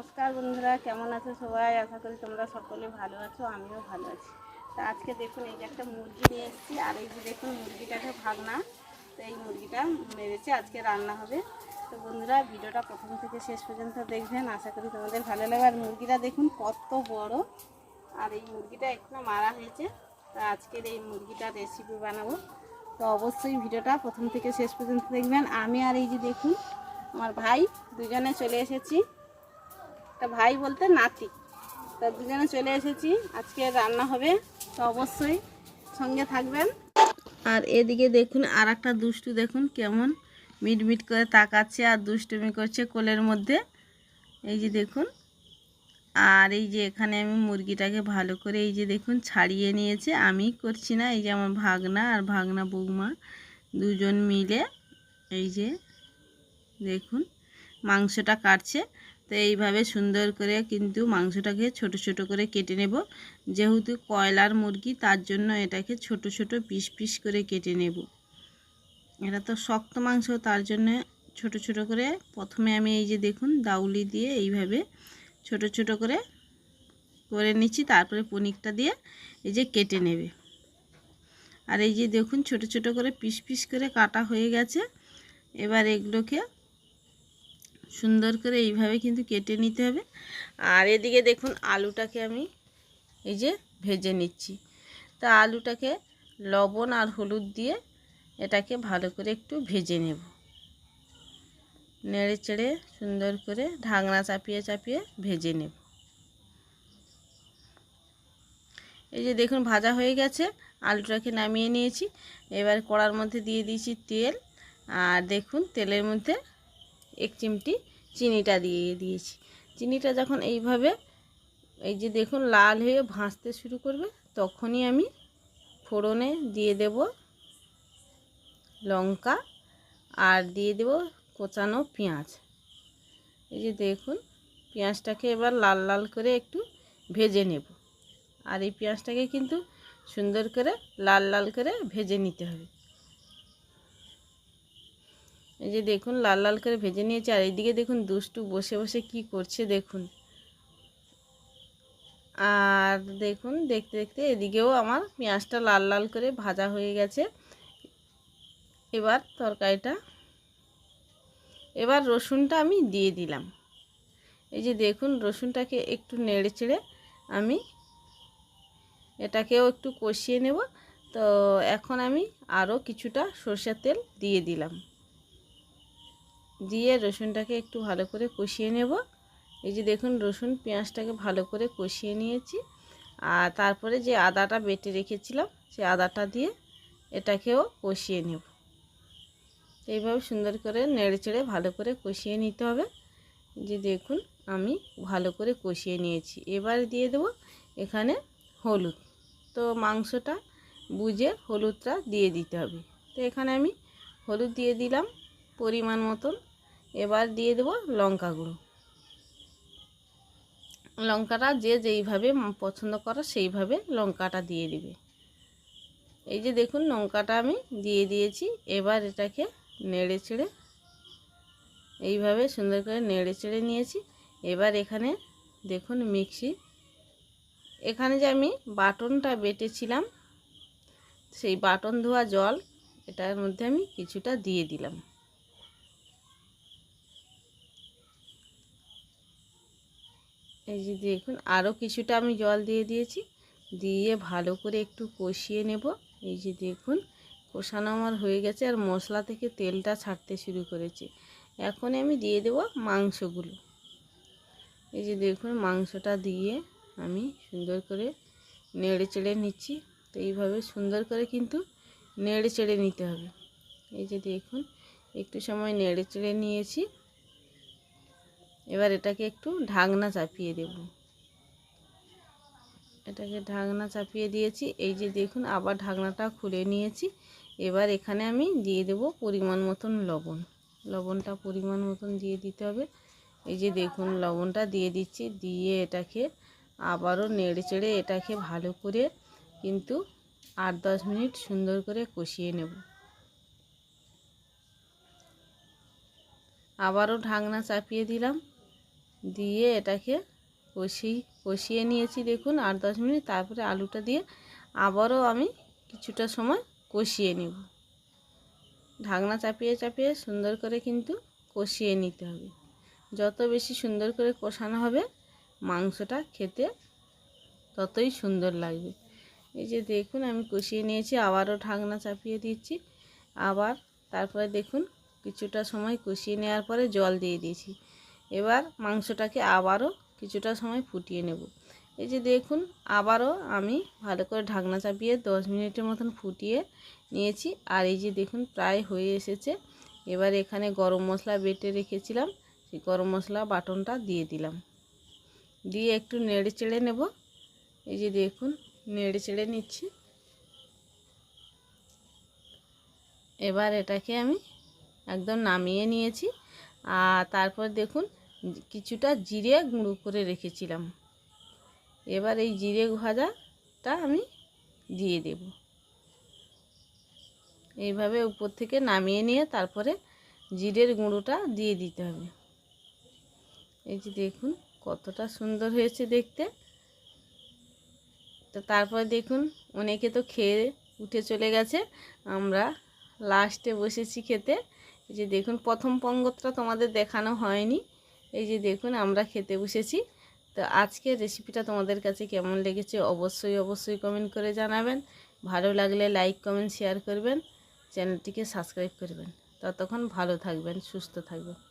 নমস্কার বন্ধুরা, কেমন আছো সবাই? আশা করি তোমরা সকলে ভালো আছো, আমিও ভালো আছি। তা আজকে দেখুন, এই যে একটা মুরগি নিয়ে এসেছি, আর এই যে দেখুন মুরগিটাকে ভাগনা, তো এই মুরগিটা মেরেছে, আজকে রান্না হবে। তো বন্ধুরা, ভিডিওটা প্রথম থেকে শেষ পর্যন্ত দেখবেন, আশা করি তোমাদের ভালো লাগবে। আর মুরগিটা দেখুন, কত বড়। আর এই মুরগিটা এখনও মারা হয়েছে, তা আজকের এই মুরগিটার রেসিপি বানাবো। তো অবশ্যই ভিডিওটা প্রথম থেকে শেষ পর্যন্ত দেখবেন। আমি আর এই যে দেখুন, আমার ভাই দুজনে চলে এসেছি। তা ভাই বলতে নাতি। তা দুজনে চলে এসেছি। আজকে রান্না হবে, তো অবশ্যই সঙ্গে থাকবেন। আর এদিকে দেখুন আর একটা দুষ্টু দেখুন কেমন মিট মিট করে তাকাচ্ছে আর দুষ্টুমি করছে কোলের মধ্যে। এই যে দেখুন, আর এই যে এখানে আমি মুরগিটাকে ভালো করে এই যে দেখুন ছাড়িয়ে নিয়েছে। আমি করছি না, এই যে আমার ভাগনা আর ভাগনা বৌমা দুজন মিলে এই যে দেখুন মাংসটা কাটছে। তো এইভাবে সুন্দর করে কিন্তু মাংসটাকে ছোট ছোট করে কেটে নেব। যেহেতু কয়লার মুরগি, তার জন্য এটাকে ছোট ছোট পিস পিস করে কেটে নেব। এটা তো শক্ত মাংস, তার জন্য ছোট ছোট করে প্রথমে আমি এই যে দেখুন, দাউলি দিয়ে এইভাবে ছোট ছোট করে করে নিচ্ছি, তারপরে পনিকটা দিয়ে এই যে কেটে নেবে। আর এই যে দেখুন, ছোট ছোট করে পিস পিস করে কাটা হয়ে গেছে। এবার এগুলোকে সুন্দর করে এইভাবে কিন্তু কেটে নিতে হবে। আর এদিকে দেখুন আলুটাকে আমি এই যে ভেজে নিচ্ছি। তা আলুটাকে লবণ আর হলুদ দিয়ে এটাকে ভালো করে একটু ভেজে নেব। নেড়ে চেড়ে সুন্দর করে ঢাকনা চাপিয়ে চাপিয়ে ভেজে নেব। এই যে দেখুন ভাজা হয়ে গেছে, আলুটাকে নামিয়ে নিয়েছি। এবার কড়ার মধ্যে দিয়ে দিয়েছি তেল। আর দেখুন তেলের মধ্যে এক চিমটি চিনিটা দিয়ে দিয়েছি। চিনিটা যখন এইভাবে এই যে দেখুন লাল হয়ে ভাসতে শুরু করবে, তখনই আমি ফোড়নে দিয়ে দেব লঙ্কা আর দিয়ে দেব কোচানো পেঁয়াজ। এই যে দেখুন পেঁয়াজটাকে এবার লাল লাল করে একটু ভেজে নেব। আর এই পেঁয়াজটাকে কিন্তু সুন্দর করে লাল লাল করে ভেজে নিতে হবে। এই যে দেখুন, লাল লাল করে ভেজে নিয়েছে, আর এইদিকে দেখুন দুষ্টু বসে বসে কি করছে দেখুন। আর দেখুন, দেখতে দেখতে এদিকেও আমার পেঁয়াজটা লাল লাল করে ভাজা হয়ে গেছে। এবার তরকারিটা, এবার রসুনটা আমি দিয়ে দিলাম। এই যে দেখুন, রসুনটাকে একটু নেড়ে চেড়ে আমি এটাকেও একটু কষিয়ে নেব। তো এখন আমি আরও কিছুটা সর্ষের তেল দিয়ে দিলাম। দিয়ে রসুনটাকে একটু ভালো করে কষিয়ে নেব। এই যে দেখুন, রসুন পেঁয়াজটাকে ভালো করে কষিয়ে নিয়েছি। আর তারপরে যে আদাটা বেটে রেখেছিলাম সেই আদাটা দিয়ে এটাকেও কষিয়ে নেব। এইভাবে সুন্দর করে নেড়ে চেড়ে ভালো করে কষিয়ে নিতে হবে। যে দেখুন, আমি ভালো করে কষিয়ে নিয়েছি। এবার দিয়ে দেব এখানে হলুদ। তো মাংসটা বুঝে হলুদটা দিয়ে দিতে হবে। তো এখানে আমি হলুদ দিয়ে দিলাম পরিমাণ মতন। এবার দিয়ে দেব লঙ্কা গুঁড়ো। লঙ্কাটা যে যেইভাবে পছন্দ করো সেইভাবে লঙ্কাটা দিয়ে দিবে। এই যে দেখুন লঙ্কাটা আমি দিয়ে দিয়েছি, এবার এটাকে নেড়ে চেড়ে, এইভাবে সুন্দর করে নেড়ে চেড়ে নিয়েছি। এবার এখানে দেখুন মিক্সি, এখানে যে আমি বাটনটা বেটেছিলাম, সেই বাটন ধোয়া জল এটার মধ্যে আমি কিছুটা দিয়ে দিলাম। এই যে দেখুন আরও কিছুটা আমি জল দিয়ে দিয়েছি। দিয়ে ভালো করে একটু কষিয়ে নেব। এই যে দেখুন, কষানো আমার হয়ে গেছে আর মশলা থেকে তেলটা ছাড়তে শুরু করেছে। এখন আমি দিয়ে দেব মাংসগুলো। এই যে দেখুন, মাংসটা দিয়ে আমি সুন্দর করে নেড়ে চেড়ে নিচ্ছি। তো এইভাবে সুন্দর করে কিন্তু নেড়ে চেড়ে নিতে হবে। এই যে দেখুন, একটু সময় নেড়ে চেড়ে নিয়েছি। এবার এটাকে একটু ঢাকনা চাপিয়ে দেব। এটাকে ঢাকনা চাপিয়ে দিয়েছি। এই যে দেখুন, আবার ঢাকনাটা খুলে নিয়েছি। এবার এখানে আমি দিয়ে দেব পরিমাণ মতন লবণ। লবণটা পরিমাণ মতন দিয়ে দিতে হবে। এই যে দেখুন, লবণটা দিয়ে দিচ্ছি। দিয়ে এটাকে আবারও নেড়ে চেড়ে এটাকে ভালো করে কিন্তু আট দশ মিনিট সুন্দর করে কষিয়ে নেব। আবারও ঢাকনা চাপিয়ে দিলাম। দিয়ে এটাকে কষি কষিয়ে নিয়েছি দেখুন আট দশ মিনিট, তারপরে আলুটা দিয়ে আবারও আমি কিছুটা সময় কষিয়ে নেব। ঢাকনা চাপিয়ে চাপিয়ে সুন্দর করে কিন্তু কষিয়ে নিতে হবে। যত বেশি সুন্দর করে কষানো হবে, মাংসটা খেতে ততই সুন্দর লাগবে। এই যে দেখুন আমি কষিয়ে নিয়েছি, আবারও ঢাকনা চাপিয়ে দিচ্ছি। আবার তারপরে দেখুন কিছুটা সময় কষিয়ে নেওয়ার পরে জল দিয়ে দিয়েছি। এবার মাংসটাকে আবারও কিছুটা সময় ফুটিয়ে নেব। এই যে দেখুন, আবারও আমি ভালো করে ঢাকনা চাপিয়ে দশ মিনিটের মতন ফুটিয়ে নিয়েছি। আর এই যে দেখুন, প্রায় হয়ে এসেছে। এবার এখানে গরম মশলা বেটে রেখেছিলাম। সেই গরম মশলা বাটনটা দিয়ে দিলাম। দিয়ে একটু নেড়ে চেড়ে নেব। এই যে দেখুন, নেড়ে চেড়ে নিচ্ছি। এবার এটাকে আমি একদম নামিয়ে নিয়েছি। আর তারপর দেখুন কিছুটা জিরে গুঁড়ো করে রেখেছিলাম। এবার এই জিরে ভাজাটা আমি দিয়ে দেব। এইভাবে উপর থেকে নামিয়ে নিয়ে তারপরে জিরের গুঁড়োটা দিয়ে দিতে হবে। এই যে দেখুন কতটা সুন্দর হয়েছে দেখতে। তো তারপরে দেখুন অনেকে তো খেয়ে উঠে চলে গেছে। আমরা লাস্টে বসেছি খেতে। এই যে দেখুন প্রথম পঙ্গতটা তোমাদের দেখানো হয়নি। এই যে দেখুন, আমরা খেতে বসেছি। তো আজকে রেসিপিটা তোমাদের কাছে কেমন লেগেছে অবশ্যই অবশ্যই কমেন্ট করে জানাবেন। ভালো লাগলে লাইক কমেন্ট শেয়ার করবেন। চ্যানেলটিকে সাবস্ক্রাইব করবেন। ততক্ষণ ভালো থাকবেন, সুস্থ থাকবেন।